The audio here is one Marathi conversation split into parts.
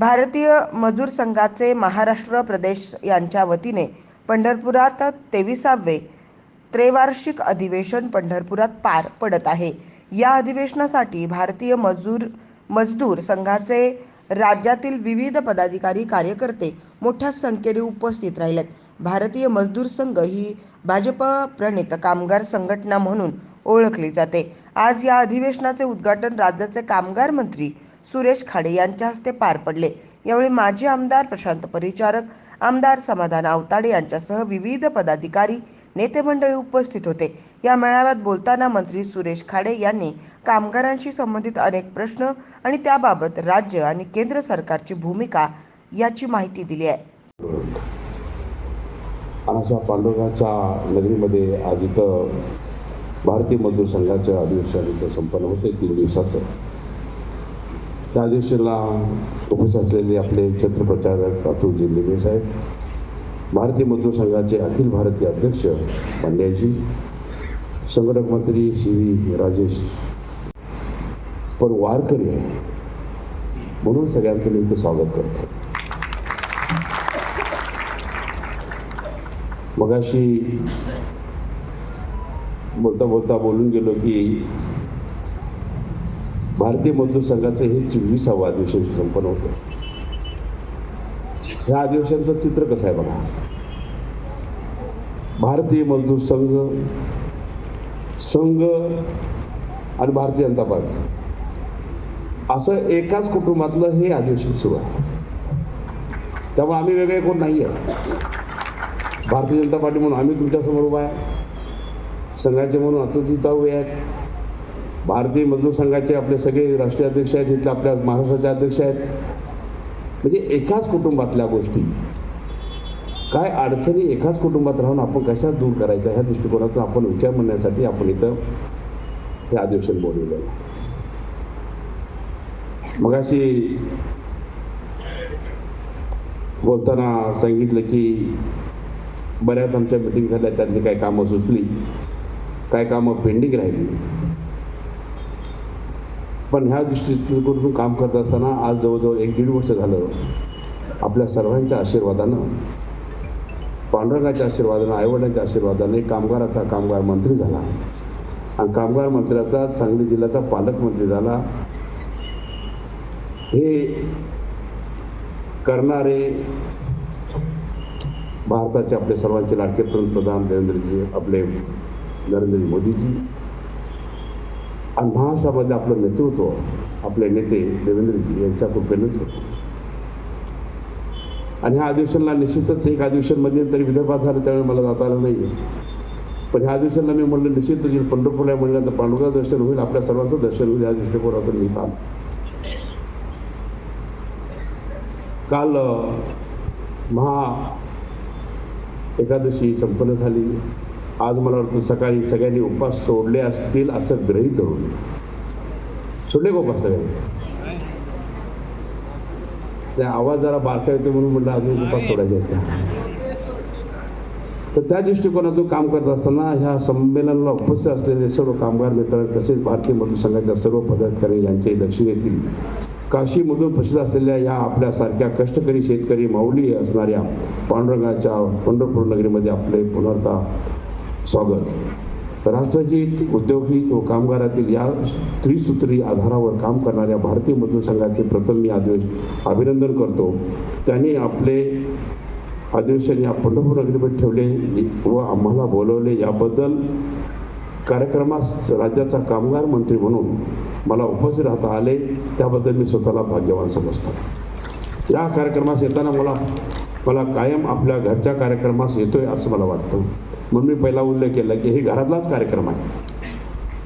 भारतीय मजूर संघाचे महाराष्ट्र प्रदेश यांच्या वतीने पंढरपुरात तेविसावे त्रेवार्षिक अधिवेशन पंढरपुरात पार पडत आहे. या अधिवेशनासाठी भारतीय मजूर मजदूर संघाचे राज्यातील विविध पदाधिकारी कार्यकर्ते मोठ्या संख्येने उपस्थित राहिलेत. भारतीय मजदूर संघ ही भाजप प्रणित कामगार संघटना म्हणून ओळखली जाते. आज या अधिवेशनाचे उद्घाटन राज्याचे कामगार मंत्री सुरेश खाडे यांच्या हस्ते पार पडले. यावेळी माजी आमदार प्रशांत परिचारक आमदार समाधान आवताडे यांच्यासह विविध पदाधिकारी नेते मंडळी उपस्थित होते. या मेळाव्यात बोलताना मंत्री सुरेश खाडे यांनी कामगारांशी संबंधित अनेक प्रश्न आणि त्याबाबत राज्य आणि केंद्र सरकारची भूमिका याची माहिती दिली आहे. अशा पांडुरंगाच्या नगरीमध्ये आज इथं भारतीय मजदूर संघाचं अधिवेशन इथं संपन्न होते. तीन दिवसाचं त्या दिवशीला उपस्थित असलेले आपले छत्रप्रचारक अतुलजी लिंबे साहेब भारतीय मजदूर संघाचे अखिल भारतीय अध्यक्ष पांड्याजी संघटक मंत्री श्री व्ही राजेश. पण वारकरी आहे. म्हणून सगळ्यांचं मी स्वागत करतो. मगाशी बोलता बोलता बोलून गेलो की भारतीय मजदूर संघाचं हे चोवीसावं अधिवेशन संपन्न होतं. ह्या अधिवेशनाचं चित्र कसं आहे बघा? भारतीय मजदूर संघ संघ आणि भारतीय जनता पार्टी. असं एकाच कुटुंबातलं हे अधिवेशन सुरू आहे. त्यामुळे आम्ही वेगळे कोण नाही आहे भारतीय जनता पार्टी म्हणून आम्ही तुमच्यासमोर उभा आहे. संघाचे म्हणून अतुलजी ताऊ आहेत. भारतीय मजदूर संघाचे आपले सगळे राष्ट्रीय अध्यक्ष आहेत इथले आपल्या महाराष्ट्राचे अध्यक्ष आहेत. म्हणजे एकाच कुटुंबातल्या गोष्टी. काय अडचणी एकाच कुटुंबात राहून आपण कशा दूर करायच्या ह्या दृष्टिकोनातून आपण विचार म्हणण्यासाठी आपण इथं हे अधिवेशन बोलवलं आहे. मगाशी बोलताना सांगितलं की बऱ्याच आमच्या मिटिंग झाल्या त्यातली काही कामं सुचली. काय कामं पेंडिंग राहिली. पण ह्या दृष्टिकोनातून काम करत असताना आज जवळजवळ एक दीड वर्ष झालं आपल्या सर्वांच्या आशीर्वादानं पांडुरंगाच्या आशीर्वादानं आईवडिलांच्या आशीर्वादाने कामगाराचा कामगार मंत्री झाला. आणि कामगार मंत्र्याचा सांगली जिल्ह्याचा पालकमंत्री झाला. हे करणारे भारताचे आपले सर्वांचे लाडके पंतप्रधान नरेंद्रजी आपले नरेंद्र मोदीजी आणि महाराष्ट्रामध्ये आपलं नेतृत्व आपले नेते देवेंद्रजी यांच्या कृपेनंच होतं. आणि ह्या अधिवेशनला निश्चितच एक अधिवेशनमध्ये तरी विदर्भात झालं त्यावेळी मला जाता आलं नाही पण ह्या अधिवेशनला मी म्हणलं निश्चित येईल. पंढरपूरला म्हणल्यानंतर पांडुरंगा दर्शन होईल आपल्या सर्वांचं दर्शन होईल या दृष्टिकोनातून मी काम काल महा एकादशी संपन्न झाली. आज मला वाटतं सकाळी सगळ्यांनी उपास सोडले असतील असं ग्रहित धरून सोडले का सगळ्यांनी? त्या आवाज जरा बारका येतो म्हणून म्हटलं अजून उपास सोडायचे आहेत त्या. तर त्या दृष्टिकोनातून काम करत असताना ह्या संमेलनाला उपस्थित असलेले सर्व कामगार मित्र तसेच भारतीय मजदूर संघाच्या सर्व पदाधिकारी यांच्याही दक्षिणेतील काशीमधून प्रसिद्ध असलेल्या या आपल्यासारख्या कष्टकरी शेतकरी माऊली असणाऱ्या पांडुरंगाच्या पंढरपूर नगरीमध्ये आपले पुनर्ता स्वागत. राष्ट्रहित उद्योगहित व कामगारातील या त्रिसूत्री आधारावर काम करणाऱ्या भारतीय मजदूर संघाचे प्रथम मी आदेश अभिनंदन करतो. त्यांनी आपले अधिवेशन या पंढरपूर नगरीमध्ये ठेवले व आम्हाला बोलवले. याबद्दल कार्यक्रमास राज्याचा कामगार मंत्री म्हणून मला उपस्थित राहता आले. त्याबद्दल मी स्वतःला भाग्यवान समजतो. या कार्यक्रमास येताना मला मला कायम आपल्या घरच्या कार्यक्रमास येतोय असं मला वाटतं. म्हणून मी पहिला उल्लेख केला की हे घरातलाच कार्यक्रम आहे.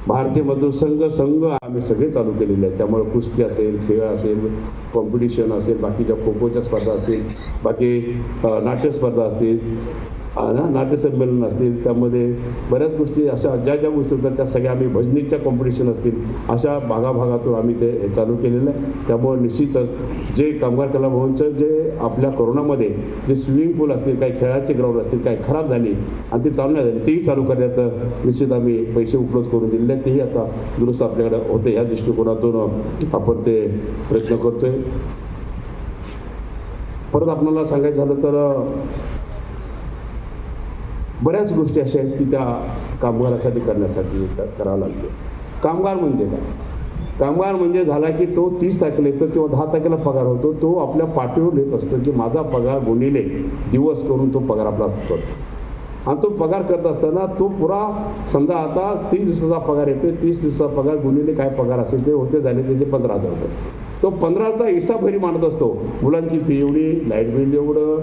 भारतीय मजदूर संघ संघ आम्ही सगळे चालू केलेले आहेत. त्यामुळे कुस्ती असेल खेळ असेल कॉम्पिटिशन असेल बाकीच्या खो खोच्या स्पर्धा असतील बाकी नाट्यस्पर्धा असतील ना नाट्यसंमेलन असतील त्यामध्ये बऱ्याच गोष्टी अशा ज्या ज्या गोष्टी होतात त्या सगळ्या आम्ही भजनीच्या कॉम्पिटिशन असतील अशा भागाभागातून आम्ही ते चालू केलेलं आहे. त्यामुळे निश्चितच जे कामगार कला भवनचं जे आपल्या कोरोनामध्ये जे स्विमिंग पूल असतील काही खेळाचे ग्राउंड असतील काही खराब झाली आणि ते चालू नाही झाली तेही चालू करण्याचं निश्चित आम्ही पैसे उपलब्ध करून दिलेले तेही आता दुरुस्त आपल्याकडे होते. ह्या दृष्टिकोनातून आपण ते प्रयत्न करतोय. परत आपल्याला सांगायचं झालं तर बऱ्याच गोष्टी अशा आहेत की त्या कामगारासाठी करण्यासाठी करावं लागते. कामगार म्हणजे काय? कामगार म्हणजे झाला की तो तीस तारखेला येतो किंवा दहा तारखेला पगार होतो तो आपल्या पाठीवर येत असतो की माझा पगार गुणिले दिवस करून तो पगार आपला असतो. आणि तो पगार करत असताना तो पुरा समजा आता तीस दिवसाचा पगार येतो तीस दिवसाचा पगार गुणिले काय पगार असेल ते होते झाले त्याचे पंधरा हजार रुपये. तो पंधराचा हिसाब घरी मांडत असतो. मुलांची फी एवढी लाइट बिल एवढं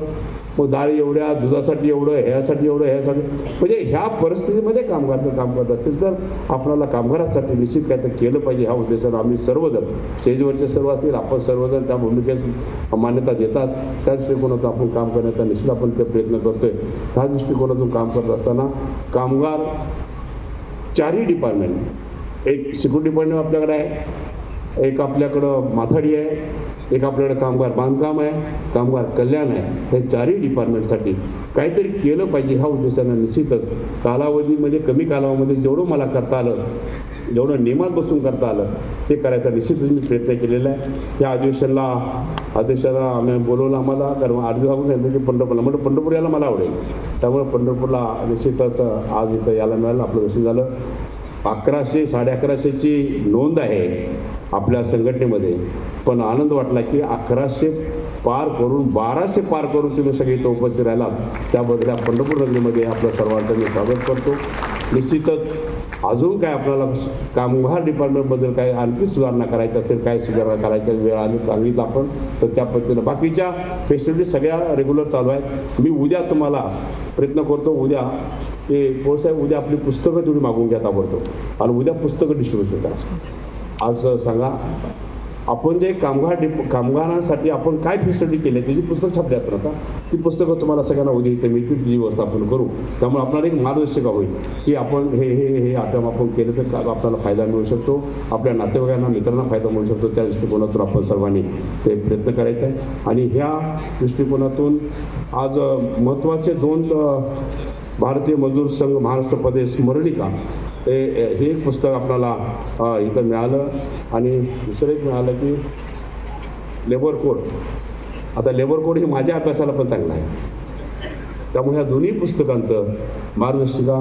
हो, मग डाळ एवढ्या दुधासाठी एवढं ह्यासाठी एवढं ह्यासाठी. म्हणजे ह्या परिस्थितीमध्ये कामगार जर काम करत असतील. तर आपल्याला कामगारासाठी निश्चित काय तर केलं पाहिजे. ह्या उद्देशानं आम्ही सर्वजण स्टेजवरचे सर्व असतील आपण सर्वजण त्या भूमिकेस मान्यता देतात त्या दृष्टिकोनातून आपण काम करण्याचा निश्चित आपण ते प्रयत्न करतोय. त्या दृष्टिकोनातून काम करत असताना कामगार चारही डिपार्टमेंट एक सिक्युरिटी डिपार्टमेंट आपल्याकडे आहे एक आपल्याकडं माथाडी आहे एक आपल्याकडे कामगार बांधकाम आहे कामगार कल्याण आहे हे चारही डिपार्टमेंटसाठी काहीतरी केलं पाहिजे ह्या उद्देशानं निश्चितच. कालावधीमध्ये कमी कालावधीमध्ये जेवढं मला करता आलं जेवढं नियमात बसून करता आलं ते करायचा निश्चितच मी प्रयत्न केलेला आहे. त्या अधिवेशनला अध्यक्षाला आम्ही बोलवलं आम्हाला कारण आठ दिवसापासून सांगितलं की पंढरपूरला म्हणजे पंढरपूर यायला मला आवडेल. त्यामुळे पंढरपूरला निश्चितच आज इथं यायला मिळालं आपलं दर्शन झालं. अकराशे साडे अकराशेची नोंद आहे. आपल्या संघटनेमध्ये. पण आनंद वाटला की अकराशे पार करून बाराशे पार करून तुम्ही सगळे इथं उपस्थित राहिला त्याबद्दल या पंढरपूर नगरीमध्ये आपलं सर्वांचं मी स्वागत करतो. निश्चितच अजून काय आपल्याला कामगार डिपार्टमेंटबद्दल काय आणखी सुधारणा करायची असेल काय सुधारणा करायच्या वेळ आली सांगितलं आपण. तर त्या पद्धतीनं. बाकीच्या फेसिलिटी सगळ्या रेग्युलर चालू आहेत. मी उद्या तुम्हाला प्रयत्न करतो. उद्या ते पोळसाहेब उद्या आपली पुस्तकं तुम्ही मागून घ्या ताबडतोब. आणि उद्या पुस्तकं डिस्ट्रीब्युशन करा. आज सांगा आपण जे कामगार डिप कामगारांसाठी आपण काय फॅसिलिटी केली त्याची पुस्तक छापल्यात आपण आता ती पुस्तकं तुम्हाला सगळ्यांना उद्या इथे मिळतील तिची व्यवस्थापन करू. त्यामुळे आपल्याला एक मार्गदर्शिका होईल की आपण हे हे हे आटम आपण केलं तर आपल्याला फायदा मिळू शकतो आपल्या नातेवाईकांना मित्रांना फायदा मिळू शकतो त्या दृष्टिकोनातून आपण सर्वांनी ते प्रयत्न करायचा आहे. आणि ह्या दृष्टिकोनातून आज महत्त्वाचे दोन भारतीय मजदूर संघ महाराष्ट्र प्रदेश स्मरणिका ते हे एक पुस्तक आपल्याला इथं मिळालं. आणि दुसरं एक मिळालं की लेबर कोड. आता लेबर कोड हे माझ्या अभ्यासाला पण चांगलं आहे. त्यामुळे ह्या दोन्ही पुस्तकांचं मार्गदर्शिका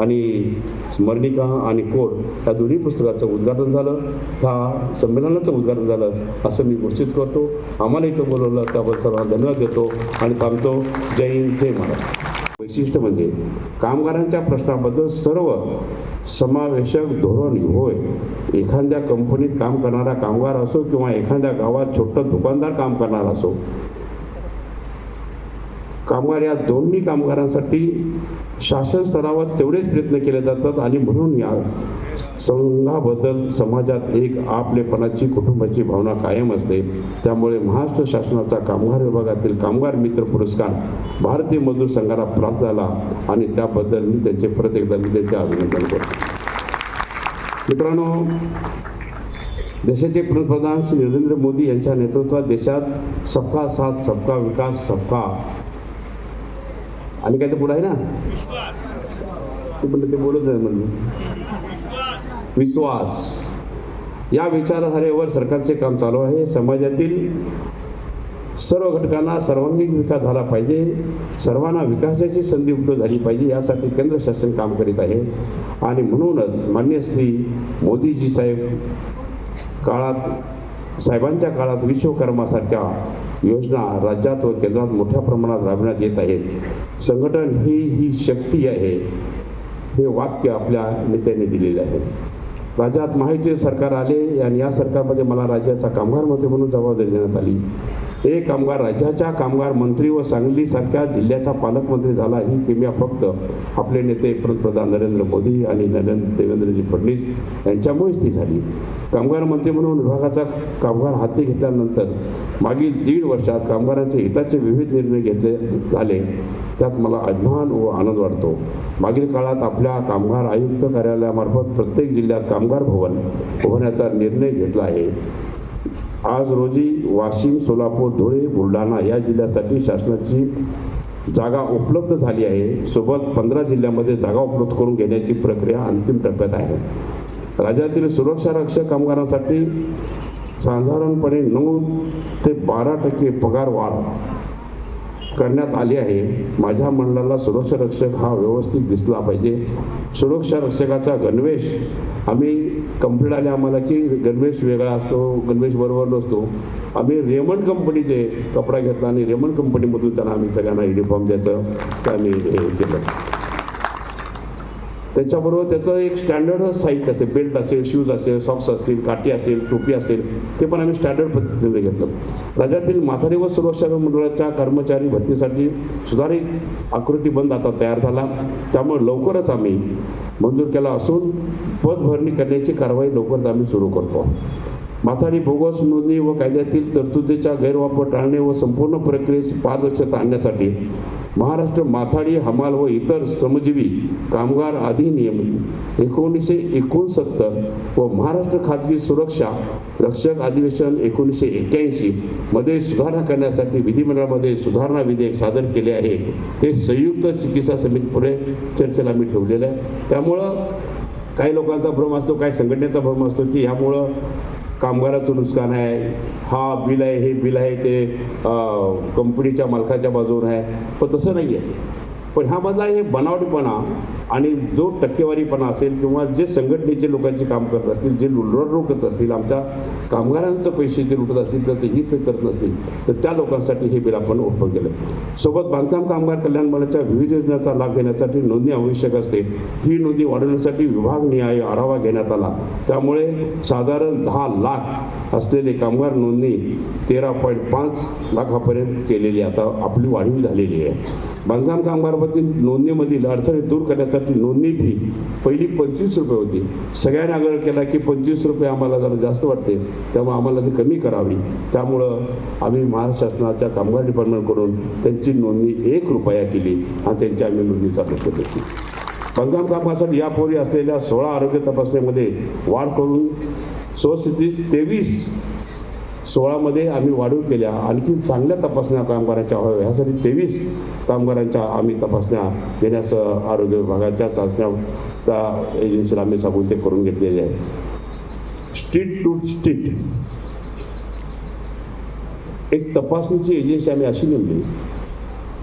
आणि स्मरणिका आणि कोड ह्या दोन्ही पुस्तकाचं उद्घाटन झालं. त्या संमेलनाचं उद्घाटन झालं असं मी घोषित करतो. आम्हाला इथं बोलवलं त्याबद्दल सर्वांना धन्यवाद देतो. आणि थांबतो. जय हिंद जय महाराष्ट्र. वैशिष्ट्य म्हणजे कामगारांच्या प्रश्नाबद्दल सर्व समावेशक धोरण होय. एखाद्या कंपनीत काम करणारा कामगार असो किंवा एखाद्या गावात छोटं दुकानदार काम करणारा असो. कामगार या दोन्ही कामगारांसाठी शासन स्तरावर तेवढेच प्रयत्न केले जातात आणि म्हणून या संघाबद्दल समाजात एक आपलेपणाची कुटुंबाची भावना कायम असते. त्यामुळे महाराष्ट्र शासनाचा कामगार विभागातील कामगार मित्र पुरस्कार भारतीय मजदूर संघाला प्राप्त झाला आणि त्याबद्दल मी त्यांचे प्रत्येकदा मी त्यांचे अभिनंदन करतो. मित्रांनो देशाचे पंतप्रधान श्री नरेंद्र मोदी यांच्या नेतृत्वात देशात सबका साथ सबका विकास सबका आणि काय ते पुढे आहे ना? ते म्हणलं ते बोलत आहे म्हणजे विश्वास. या विचारधारेवर सरकारचे काम चालू आहे. समाजातील सर्व घटकांना सर्वांगीण विकास झाला पाहिजे. सर्वांना विकासाची संधी उपलब्ध झाली पाहिजे यासाठी केंद्र शासन काम करीत आहे. आणि म्हणूनच मान्य श्री मोदीजी साहेब काळात साहेबांच्या काळात विश्वकर्मासारख्या योजना राज्यात व केंद्रात मोठ्या प्रमाणात राबविण्यात येत आहेत. संघटन ही ही शक्ती आहे हे वाक्य आपल्या नेत्यांनी दिलेले आहे. राज्यात महायुतीचे सरकार आले आणि या सरकारमध्ये मला राज्याचा कामगार मंत्री म्हणून जबाबदारी देण्यात आली. ते कामगार राज्याच्या कामगार मंत्री व सांगलीसारख्या जिल्ह्याचा पालकमंत्री झाला ही किमया फक्त आपले नेते पंतप्रधान नरेंद्र मोदी आणि नरेंद्र देवेंद्रजी फडणवीस यांच्यामुळेच ती झाली. कामगार मंत्री म्हणून विभागाचा कामगार हाती घेतल्यानंतर मागील दीड वर्षात कामगारांच्या हिताचे विविध निर्णय घेतले झाले. त्यात मला अभिमान व आनंद वाटतो. मागील काळात आपल्या कामगार आयुक्त कार्यालयामार्फत प्रत्येक जिल्ह्यात कामगार भवन उभारण्याचा निर्णय घेतला आहे. आज रोजी वाशिम सोलापूर धुळे बुलढाणा या जिल्ह्यासाठी शासनाची जागा उपलब्ध झाली आहे. सोबत पंधरा जिल्ह्यामध्ये जागा उपलब्ध करून घेण्याची प्रक्रिया अंतिम टप्प्यात आहे. राज्यातील सुरक्षा रक्षक कामगारांसाठी साधारणपणे नऊ ते बारा टक्के पगार वाढ करण्यात आली आहे. माझ्या मंडळाला सुरक्षा रक्षक हा व्यवस्थित दिसला पाहिजे. सुरक्षा रक्षकाचा गणवेश आम्ही कंप्लीट आले आम्हाला की गणवेश वेगळा असतो गणवेश बरोबर नसतो. आम्ही रेमंड कंपनीचे कपडा घेतला आणि रेमंड कंपनीमधून त्यांना आम्ही सगळ्यांना युनिफॉर्म द्यायचं ते आम्ही हे केलं. त्याच्याबरोबर त्याचं एक स्टँडर्ड साहित्य असेल बेल्ट असेल शूज असेल सॉक्स असतील काठी असेल टोपी असेल ते पण आम्ही स्टँडर्ड पद्धतीने घेतलं. राज्यातील माथारी व सुरक्षा मंडळाच्या कर्मचारी भरतीसाठी सुधारित आकृतीबंध आता तयार झाला. त्यामुळे लवकरच आम्ही मंजूर केला असून पदभरणी करण्याची कारवाई लवकरच आम्ही सुरू करतो. म्हातारी बोगस नोंदणी व कायद्यातील तरतुदीचा गैरवापर टाळणे व संपूर्ण प्रक्रियेस पारदर्शकता आणण्यासाठी महाराष्ट्र माथाडी हमाल व इतर श्रमजीवी कामगार अधिनियम एकोणीसशे एकोणसत्तर व महाराष्ट्र खाजगी सुरक्षा रक्षक अधिवेशन एकोणीसशे एक्क्याऐंशी मध्ये सुधारणा करण्यासाठी विधिमंडळामध्ये सुधारणा विधेयक सादर केले आहे. ते संयुक्त चिकित्सा समितीपुढे चर्चेला मी ठेवलेलं आहे. त्यामुळं काही लोकांचा भ्रम असतो काही संघटनेचा भ्रम असतो की ह्यामुळं कामगाराचं नुकसान आहे. हा बिल आहे हे बिल आहे ते कंपनीच्या मालकाच्या बाजूने आहे. पण तसं नाही आहे पण ह्यामधला हे बनावटीपणा आणि जो टक्केवारीपणा असेल किंवा जे संघटनेचे लोकांचे काम करत असतील जे लुलरड रोकत असतील आमच्या कामगारांचं पैसे जे लुटत असतील तर तेही हित करत नसतील. तर त्या लोकांसाठी हे बिल आपण ओपन केलं. सोबत बांधकाम कामगार कल्याण मंडळाच्या विविध योजनांचा लाभ घेण्यासाठी नोंदणी आवश्यक असते. ही नोंदणी वाढवण्यासाठी विभागनिहाय आढावा घेण्यात आला. त्यामुळे साधारण दहा लाख असलेले कामगार नोंदणी तेरा पॉईंट पाच लाखापर्यंत केलेली आता आपली वाढीव झालेली आहे. बांधकाम कामगाराबद्दल नोंदणीमधील अडथळे दूर करण्यासाठी नोंदणी फी पहिली पंचवीस रुपये होती. सगळ्यांनी आग्रह केला की पंचवीस रुपये आम्हाला जरा जास्त वाटते. त्यामुळे आम्हाला ती कमी करावी. त्यामुळं आम्ही महाराष्ट्र शासनाच्या कामगार डिपार्टमेंटकडून त्यांची नोंदणी एक रुपया केली आणि त्यांची आम्ही नोंदणी चालू केली. बांधकाम कामासाठी यापूर्वी असलेल्या सोळा आरोग्य तपासण्यामध्ये वाढ करून स्वस्थिती तेवीस सोळामध्ये आम्ही वाढीव केल्या. आणखी चांगल्या तपासण्या कामगारांच्या व्हाव्या ह्यासाठी तेवीस कामगारांच्या आम्ही तपासण्या घेण्यास आरोग्य विभागाच्या चाचण्या त्या एजन्सीला आम्ही सांगून ते करून घेतलेले आहे स्ट्रीट टू स्ट्रीट एक तपासणीची एजन्सी आम्ही अशी नेमली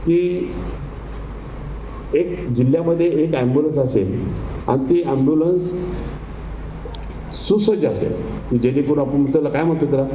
की एक जिल्ह्यामध्ये एक ॲम्ब्युलन्स असेल आणि ती ॲम्ब्युलन्स सुसज्ज असेल. जेणेकरून आपण त्याला काय म्हणतो त्याला?